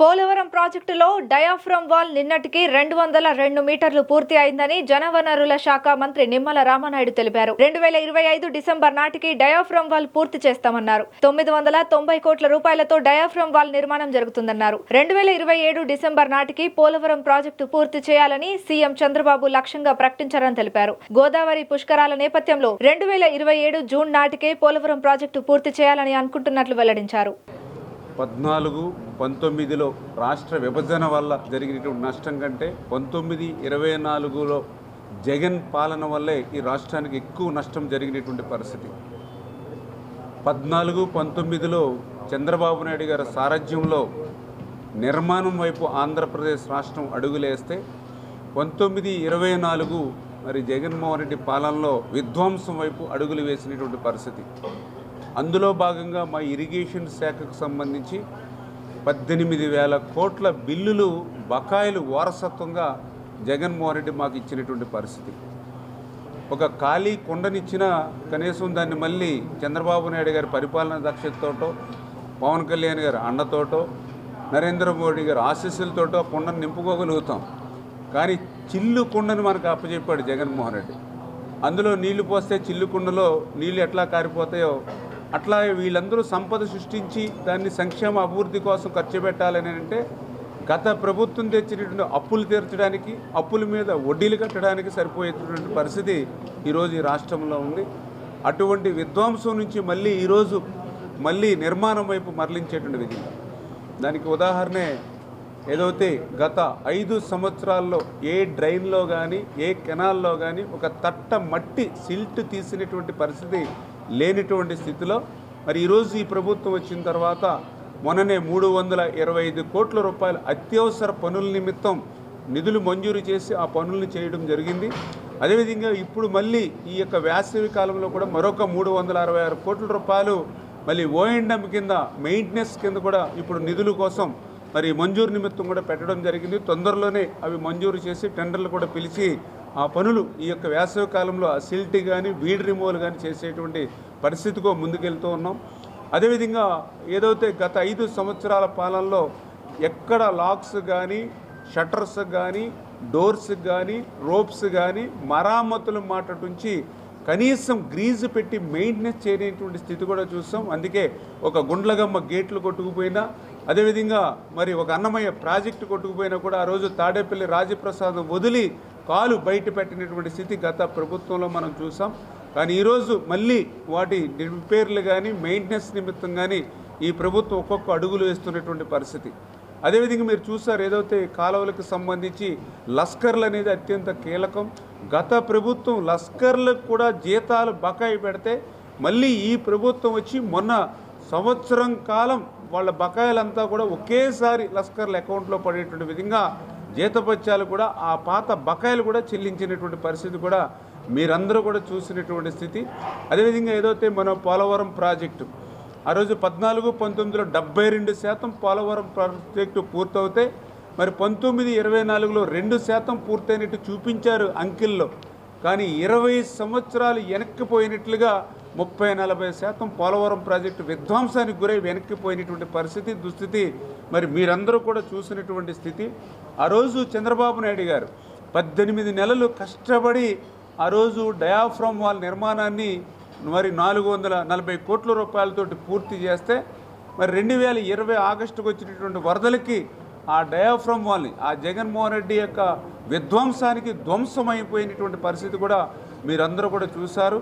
పోలవరం ప్రాజెక్టులో diaphragm wall నిన్నటికి రెండు వందల రెండు మీటర్లు పూర్తి అయిందని జనవనరుల శాఖ మంత్రి నిమ్మల రామనాయుడు తెలిపారు. రెండు వేల ఇరవై ఐదు డిసెంబర్ నాటికి డయాఫ్రమ్ వాల్ పూర్తి చేస్తామన్నారు. తొమ్మిది వందల తొంభై కోట్ల రూపాయలతో డయాఫ్రమ్ వాల్ నిర్మాణం జరుగుతుందన్నారు. రెండు వేల ఇరవై ఏడు డిసెంబర్ నాటికి పోలవరం ప్రాజెక్టు పూర్తి చేయాలని సీఎం చంద్రబాబు లక్ష్యంగా ప్రకటించారని తెలిపారు. గోదావరి పుష్కరాల నేపథ్యంలో రెండు వేల ఇరవై ఏడు జూన్ నాటికే పోలవరం ప్రాజెక్టు పూర్తి చేయాలని అనుకుంటున్నట్లు వెల్లడించారు. పద్నాలుగు పంతొమ్మిదిలో రాష్ట్ర విభజన వల్ల జరిగినటువంటి నష్టం కంటే పంతొమ్మిది ఇరవై నాలుగులో జగన్ పాలన వల్లే ఈ రాష్ట్రానికి ఎక్కువ నష్టం జరిగినటువంటి పరిస్థితి. పద్నాలుగు పంతొమ్మిదిలో చంద్రబాబు నాయుడు గారి సారథ్యంలో నిర్మాణం వైపు ఆంధ్రప్రదేశ్ రాష్ట్రం అడుగులేస్తే పంతొమ్మిది ఇరవై నాలుగు మరి జగన్మోహన్ రెడ్డి పాలనలో విధ్వంసం వైపు అడుగులు వేసినటువంటి పరిస్థితి. అందులో భాగంగా మా ఇరిగేషన్ శాఖకు సంబంధించి పద్దెనిమిది వేల కోట్ల బిల్లులు బకాయిలు వారసత్వంగా జగన్మోహన్ రెడ్డి మాకు ఇచ్చినటువంటి పరిస్థితి. ఒక ఖాళీ కొండనిచ్చినా కనీసం దాన్ని మళ్ళీ చంద్రబాబు నాయుడు గారి పరిపాలన దక్షతతోటో పవన్ కళ్యాణ్ గారి అండతోటో నరేంద్ర మోడీ గారి ఆశీస్సులతోటో ఆ కొండను నింపుకోగలుగుతాం. కానీ చిల్లు కుండను మనకు అప్పచెప్పాడు జగన్మోహన్ రెడ్డి. అందులో నీళ్ళు పోస్తే చిల్లు కుండలో నీళ్ళు ఎట్లా కారిపోతాయో అట్లా వీళ్ళందరూ సంపద సృష్టించి దాన్ని సంక్షేమ అభివృద్ధి కోసం ఖర్చు పెట్టాలని అంటే గత ప్రభుత్వం తెచ్చినటువంటి అప్పులు తీర్చడానికి అప్పుల మీద వడ్డీలు కట్టడానికి సరిపోయేటటువంటి పరిస్థితి ఈరోజు ఈ రాష్ట్రంలో ఉంది. అటువంటి విధ్వంసం నుంచి మళ్ళీ ఈరోజు మళ్ళీ నిర్మాణం వైపు మరలించేటువంటి విధి. దానికి ఉదాహరణే ఏదైతే గత ఐదు సంవత్సరాల్లో ఏ డ్రైన్లో కానీ ఏ కెనాల్లో కానీ ఒక తట్ట మట్టి సిల్ట్ తీసినటువంటి పరిస్థితి లేనిటువంటి స్థితిలో మరి ఈరోజు ఈ ప్రభుత్వం వచ్చిన తర్వాత మొన్ననే మూడు వందల ఇరవై ఐదు కోట్ల రూపాయల అత్యవసర పనుల నిమిత్తం నిధులు మంజూరు చేసి ఆ పనులను చేయడం జరిగింది. అదేవిధంగా ఇప్పుడు మళ్ళీ ఈ యొక్క వేసవి కాలంలో కూడా మరొక మూడు వందల అరవై ఆరు కోట్ల రూపాయలు మళ్ళీ ఓఎండ్ఎం కింద మెయింటెనెన్స్ కింద కూడా ఇప్పుడు నిధుల కోసం మరి మంజూరు నిమిత్తం కూడా పెట్టడం జరిగింది. తొందరలోనే అవి మంజూరు చేసి టెండర్లు కూడా పిలిచి ఆ పనులు ఈ యొక్క వేసవి కాలంలో ఆ కానీ వీడ్ రిమూవల్ కానీ చేసేటువంటి పరిస్థితికో ముందుకెళ్తూ ఉన్నాం. అదేవిధంగా ఏదైతే గత ఐదు సంవత్సరాల పాలనలో ఎక్కడ లాక్స్ కానీ షట్టర్స్ కానీ డోర్స్ కానీ రోప్స్ కానీ మరామతులు మాట నుంచి కనీసం గ్రీజు పెట్టి మెయింటెనెన్స్ చేయనటువంటి స్థితి కూడా చూస్తాం. అందుకే ఒక గుండ్లగమ్మ గేట్లు కొట్టుకుపోయినా అదేవిధంగా మరి ఒక అన్నమయ్య ప్రాజెక్టు కొట్టుకుపోయినా కూడా ఆ రోజు తాడేపల్లి రాజప్రసాద్ వదిలి కాలు బయట పెట్టినటువంటి స్థితి గత ప్రభుత్వంలో మనం చూసాం. కానీ ఈరోజు మళ్ళీ వాటి రిపేర్లు కానీ మెయింటెనెన్స్ నిమిత్తం కానీ ఈ ప్రభుత్వం ఒక్కొక్క అడుగులు వేస్తున్నటువంటి పరిస్థితి. అదేవిధంగా మీరు చూసారు ఏదైతే కాలువలకు సంబంధించి లస్కర్లు అనేది అత్యంత కీలకం. గత ప్రభుత్వం లస్కర్లకు కూడా జీతాలు బకాయి పెడితే మళ్ళీ ఈ ప్రభుత్వం వచ్చి మొన్న సంవత్సరం కాలం వాళ్ళ బకాయిలంతా కూడా ఒకేసారి లస్కర్ల అకౌంట్లో పడేటువంటి విధంగా జీతపత్యాలు కూడా ఆ పాత బకాయిలు కూడా చెల్లించినటువంటి పరిస్థితి కూడా మీరందరూ కూడా చూసినటువంటి స్థితి. అదేవిధంగా ఏదైతే మన పోలవరం ప్రాజెక్టు ఆ రోజు పద్నాలుగు పంతొమ్మిదిలో డెబ్బై రెండు శాతం పోలవరం ప్రాజెక్టు పూర్తవుతే మరి పంతొమ్మిది ఇరవై నాలుగులో రెండు శాతం పూర్తయినట్టు చూపించారు అంకిల్లో. కానీ ఇరవై సంవత్సరాలు వెనక్కిపోయినట్లుగా ముప్పై నలభై శాతం పోలవరం ప్రాజెక్టు విధ్వంసానికి గురై వెనక్కిపోయినటువంటి పరిస్థితి దుస్థితి మరి మీరందరూ కూడా చూసినటువంటి స్థితి. ఆ రోజు చంద్రబాబు నాయుడు గారు పద్దెనిమిది నెలలు కష్టపడి ఆ రోజు డయాఫ్రమ్ వాల్ నిర్మాణాన్ని మరి నాలుగు వందల నలభై కోట్ల రూపాయలతోటి పూర్తి చేస్తే మరి రెండు వేల ఇరవై ఆగస్టుకు వచ్చినటువంటి వరదలకి ఆ డయాఫ్రమ్ వాల్ని ఆ జగన్మోహన్ రెడ్డి యొక్క విధ్వంసానికి ధ్వంసమైపోయినటువంటి పరిస్థితి కూడా మీరందరూ కూడా చూశారు.